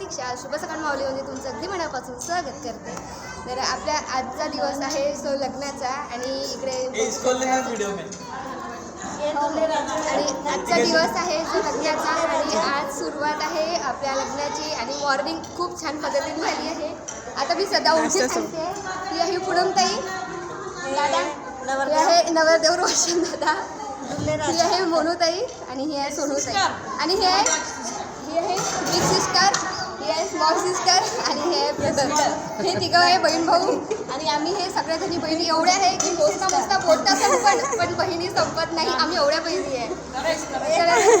शुभ सकाळ माऊलीमध्ये तुमचं अगदी मनापासून स्वागत करते. तर आपल्या आजचा दिवस आहे सो लग्नाचा आणि इकडे व्हिडिओ में आणि आजचा दिवस आहे जो लग्नाचा आणि आज सुरुवात आहे आपल्या लग्नाची आणि मॉर्निंग खूप छान पद्धतीने झाली आहे. आता मी सदा उठी सांगते ही आहे पुणमताई दादा. ही आहे नवरदेव रोशन दादा. ही आहे मोनूताई आणि ही आहे सोनूताई आणि ही आहे ही आहे बिग सिस्टर स्मॉल सिस्टर आणि हे ब्रदर हे तिघं आहे बहीण भाऊ. आणि आम्ही हे सगळ्या जणी बहिणी एवढ्या आहे की मोजता मोजता बोलता पण पण बहिणी संपत नाही. आम्ही एवढ्या बहिणी आहे.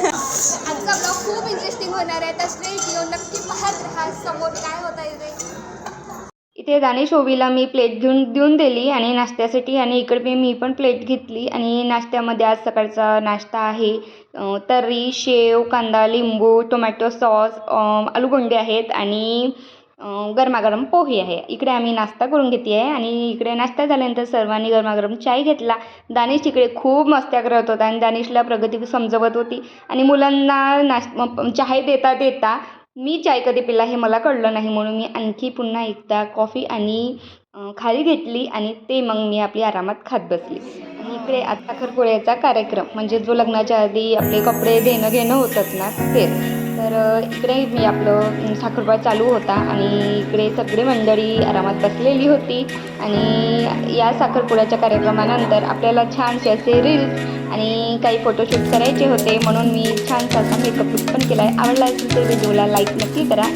आजचा ब्लॉग खूप इंटरेस्टिंग होणार आहे. तर स्ट्रेट येऊन नक्की पाहत राहा. समोर काय होत आहे ते इथे ओवीला मी प्लेट घेऊन देऊन दिली आणि नाश्त्यासाठी आणि इकडे मी पण प्लेट घेतली आणि नाश्त्यामध्ये आज सकाळचा नाश्ता आहे. तर्री शेव कांदा लिंबू टोमॅटो सॉस आलूगोंडे आहेत आणि गरमागरम पोहे आहे. इकडे आम्ही नाश्ता करून घेते आहे आणि इकडे नाश्ता झाल्यानंतर सर्वांनी गरमागरम चाय घेतला. दानिश इकडे खूप मस्त्या करत होता आणि दानिशला प्रगती समजवत होती. आणि मुलांना नाश चहा देता देता मी चाय कधी पिला हे मला कळलं नाही म्हणून मी आणखी पुन्हा एकदा कॉफी आणि खाली खारी घेतली आणि ते मग मी आपली आरामात खात बसली. आणि इकडे आता खरपोळ्याचा कार्यक्रम म्हणजे जो लग्नाच्या आधी आपले कपडे देणं घेणं होतात ना ते तर इकडे मी आपलं अं, साखरपुडा चालू होता आणि इकडे सगळी मंडळी आरामात बसलेली होती आणि या साखरपुड्याच्या कार्यक्रमानंतर आपल्याला छानसे असे रील्स आणि काही फोटोशूट करायचे होते. म्हणून मी छानसा असा मेकअप लुक पण केला आहे आवडला असेल तर व्हिडिओला लाईक नक्की करा.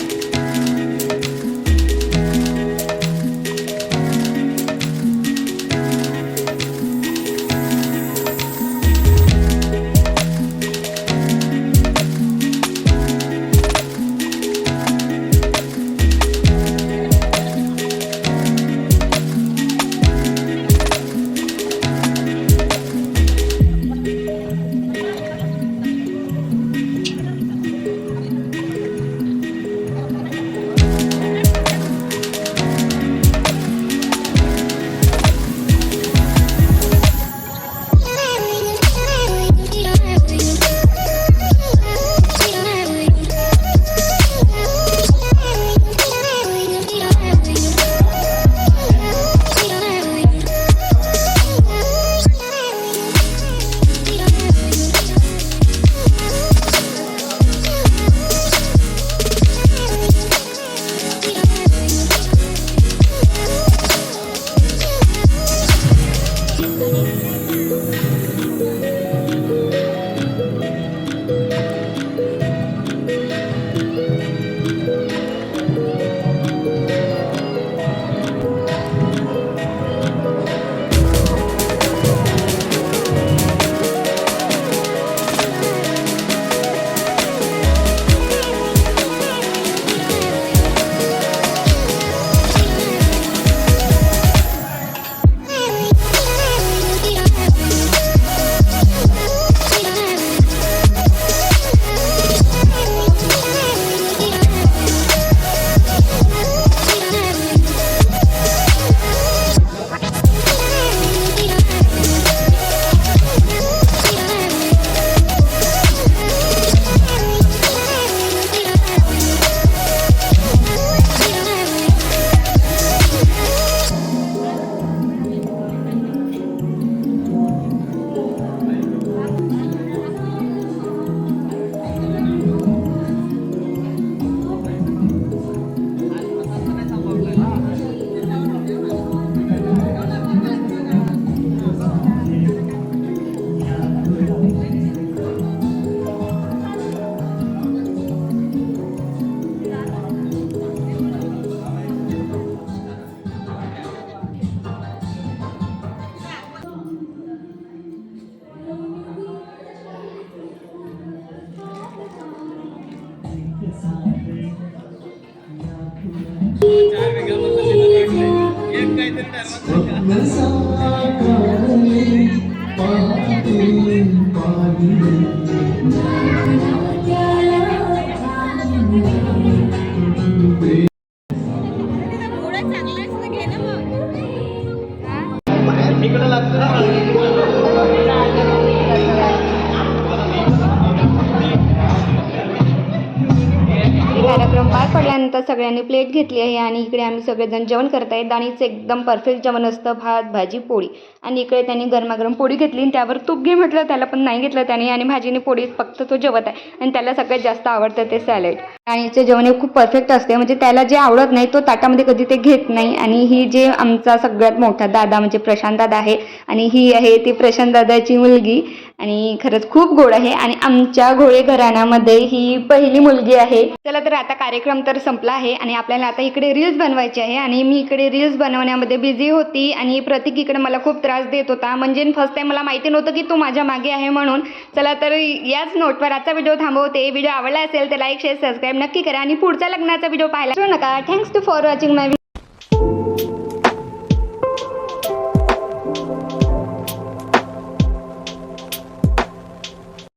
पार पडल्यानंतर सगळ्यांनी प्लेट घेतली आहे आणि इकडे आम्ही सगळेजण जेवण करत आहे दाणीचं एकदम परफेक्ट जेवण असतं भात भाजी पोळी. आणि इकडे त्यांनी गरमागरम पोळी घेतली आणि त्यावर तूप घे म्हटलं त्याला पण नाही घेतलं त्याने. आणि भाजीने पोळी फक्त तो जेवत आहे. आणि त्याला सगळ्यात जास्त आवडतं ते सॅलेड दाणीचं जेवण हे खूप परफेक्ट असते. म्हणजे त्याला जे आवडत नाही तो ताटामध्ये कधी ते घेत नाही. आणि ही जे आमचा सगळ्यात मोठा दादा म्हणजे प्रशांत दादा आहे. आणि ही आहे ती प्रशांत दादाची मुलगी. आणि खरंच खूप गोड आहे. आणि आमच्या घोळे घराण्यामध्ये ही पहिली मुलगी आहे. चला तर आता कार्यक्रम तर संपला आहे आणि आपल्याला आता इकडे रील्स बनवायची आहे. आणि मी इकडे रील्स बनवण्यामध्ये बिझी होती आणि प्रतीक इकडे मला खूप त्रास देत होता. म्हणजे फर्स्ट टाइम मला माहिती नव्हतं की तो माझ्या मागे आहे म्हणून. चला तर याच नोटवर आजचा व्हिडिओ थांबवते. व्हिडिओ आवडला असेल तर लाईक शेअर सबस्क्राईब नक्की करा. आणि पुढचा लग्नाचा व्हिडिओ पाहायला नका. Thanks to for watching my